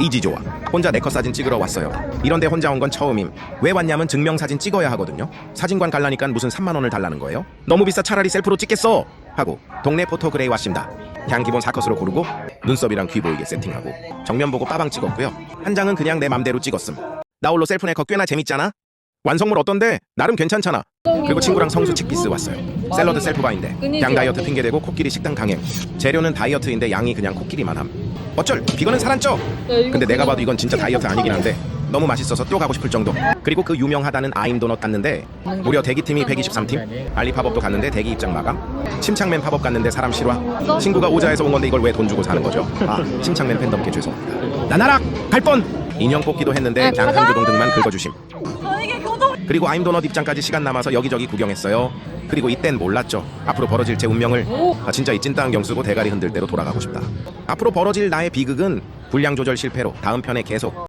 이지 좋아. 혼자 내컷 사진 찍으러 왔어요. 이런데 혼자 온 건 처음임. 왜 왔냐면 증명사진 찍어야 하거든요. 사진관 갈라니까 무슨 3만 원을 달라는 거예요. 너무 비싸 차라리 셀프로 찍겠어. 하고 동네 포토그레이 왔습니다. 그냥 기본 4컷으로 고르고 눈썹이랑 귀 보이게 세팅하고 정면 보고 빠방 찍었고요. 한 장은 그냥 내 맘대로 찍었음. 나 홀로 셀프 내거 꽤나 재밌잖아. 완성물 어떤데? 나름 괜찮잖아. 그리고 친구랑 성수 칙피스 왔어요. 샐러드 셀프바인데 양 다이어트 핑계대고 코끼리 식당 강행. 재료는 다이어트인데 양이 그냥 코끼리만 함. 어쩔 비건은 살안 쪄. 근데 내가 봐도 이건 진짜 다이어트 아니긴 한데 너무 맛있어서 또 가고 싶을 정도. 그리고 그 유명하다는 아임 도넛 갔는데 무려 대기팀이 123팀. 알리 팝업도 갔는데 대기 입장 마감. 침착맨 팝업 갔는데 사람 실화. 친구가 오자해서 온 건데 이걸 왜 돈 주고 사는 거죠? 아 침착맨 팬덤께 죄송합니다. 나나락 갈 뻔. 인형 뽑기도 했는데 그냥 한두동 등만 긁어주심. 그리고 아임 도넛 입장까지 시간 남아서 여기저기 구경했어요. 그리고 이땐 몰랐죠. 앞으로 벌어질 제 운명을 아, 진짜 이 찐따 안경 쓰고 대가리 흔들 대로 돌아가고 싶다. 앞으로 벌어질 나의 비극은 분량 조절 실패로 다음 편에 계속